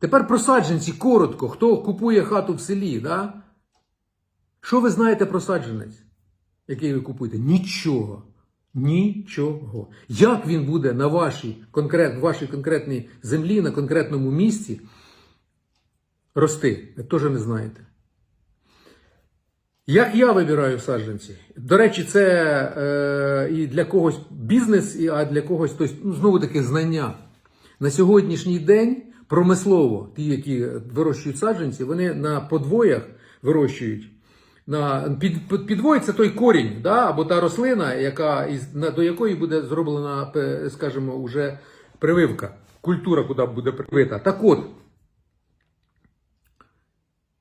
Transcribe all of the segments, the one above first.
Тепер про саджанці коротко. Хто купує хату в селі, да? Що ви знаєте про саджанець, який ви купуєте? Нічого. Нічого. Як він буде на вашій, конкрет, вашій конкретній землі, на конкретному місці рости? Ви теж не знаєте. Як я вибираю саджанці? До речі, це е, і для когось бізнес, і, а для когось тобто, ну, знову таки знання. На сьогоднішній день промислово, ті, які вирощують саджанці, вони на подвоях вирощують. На, під, під, підвой той корінь, да, або та рослина, яка, із, на, до якої буде зроблена, скажімо, уже прививка, культура, куди буде привита. Так от,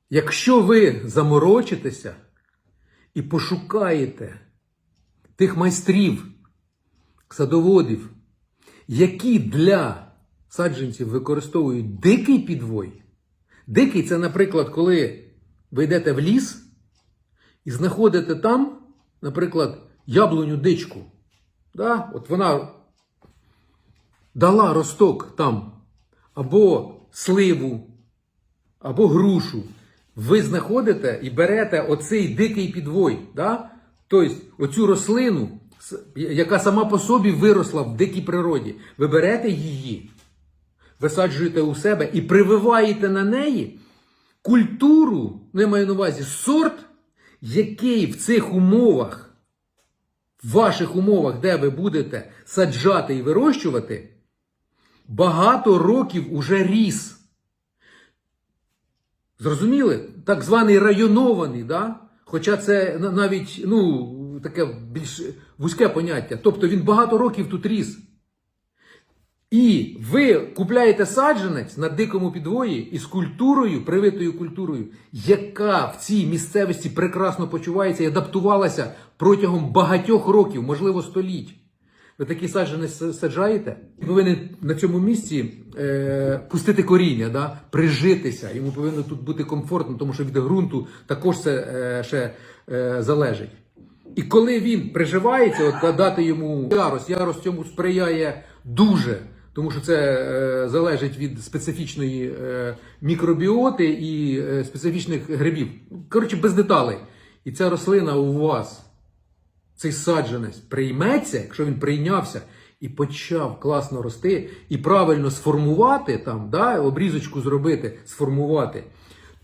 якщо ви заморочитеся і пошукаєте тих майстрів, садоводів, які для саджанців використовують дикий підвой. Дикий це, наприклад, коли ви йдете в ліс і знаходите там, наприклад, яблуню дичку. Да? От вона дала росток там, або сливу, або грушу. Ви знаходите і берете оцей дикий підвой, да? тобто оцю рослину, яка сама по собі виросла в дикій природі. Ви берете її, висаджуєте у себе і прививаєте на неї культуру, я маю на увазі сорт, який в цих умовах, в ваших умовах, де ви будете саджати і вирощувати, багато років уже ріс. Зрозуміли? Так званий районований, да? хоча це навіть ну, таке більш вузьке поняття. Тобто він багато років тут ріс. І ви купляєте саджанець на дикому підвої із культурою, привитою культурою, яка в цій місцевості прекрасно почувається і адаптувалася протягом багатьох років, можливо, століть. Ви такий саджанець саджаєте, і повинен на цьому місці е, пустити коріння, да? прижитися. Йому повинно тут бути комфортно, тому що від ґрунту також це е, ще е, залежить. І коли він приживається, от дати йому ярость, ярость цьому сприяє дуже, тому що це е, залежить від специфічної е, мікробіоти і е, специфічних грибів. Коротше, без деталей. І ця рослина у вас, цей саджанець, прийметься, якщо він прийнявся і почав класно рости, і правильно сформувати там, да, обрізочку зробити, сформувати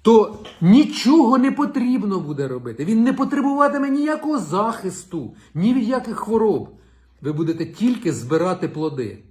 то нічого не потрібно буде робити. Він не потребуватиме ніякого захисту, ні від яких хвороб. Ви будете тільки збирати плоди.